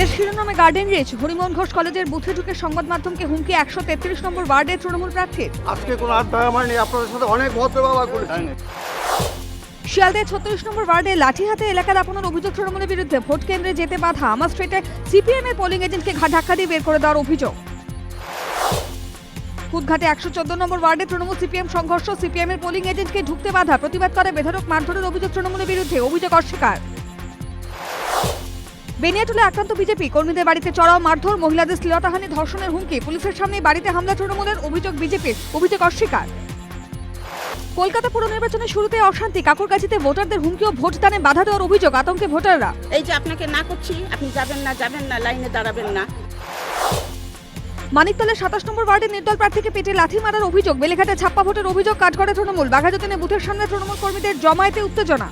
ফের শিরোনামে garden rich. Harimohan Ghosh কলেজের বুথে ঢুকে সংবাদ মাধ্যমকে হুমকি একশো তেত্রিশ নম্বর ওয়ার্ডের তৃণমূল প্রার্থীর আজকে কোনো আড্ডা আমার নেই আপনাদের সাথে অনেক ভদ্র ব্যবহার করেছি। শিয়ালদের ছত্রিশ নম্বর ওয়ার্ডে লাঠি হাতে এলাকা দাপানোর অভিযোগ তৃণমূলের বিরুদ্ধে। ভোট কেন্দ্রে যেতে বাধা আমার স্ট্রিটে সিপিএম এর পোলিং এজেন্টকে ঘা ধাক্কা দিয়ে বের করে দেওয়ার অভিযোগ। কুদঘাটে একশো চোদ্দ নম্বর ওয়ার্ডে তৃণমূল সিপিএম সংঘর্ষ। সিপিএম এর পোলিং এজেন্টকে ঢুকতে বাধা প্রতিবাদ করে বেধরক মারধরের অভিযোগ তৃণমূলের বিরুদ্ধে। অভিযোগ অস্বীকার। বেনিয়াটুলে আক্রান্ত বিজেপি কর্মীদের বাড়িতে চড়াও মারধর মহিলাদের শ্লীলতাহানি ধর্ষণের হুমকি। পুলিশের সামনে বাড়িতে হামলা তৃণমূলের অভিযোগ বিজেপির। অভিযোগ অস্বীকার। কলকাতা পুর নির্বাচনের শুরুতে অশান্তি। কাকুরগাছিতে ভোটারদের হুমকি ও ভোটদানে বাধা দেওয়ার অভিযোগ আতঙ্কে ভোটাররা। এই যে আপনাকে না করছি আপনি যাবেন না যাবেন না লাইনে দাঁড়াবেন না। মানিকতলের সাতাশ নম্বর ওয়ার্ডের নির্দল প্রার্থীকে পেটে লাথি মারার অভিযোগ। বেলেঘাটে ছাপ্পা ভোটের অভিযোগ কাজ করে তৃণমূল। বাঘাযতীনে বুথের সামনে তৃণমূল কর্মীদের জমায়েতে উত্তেজনা।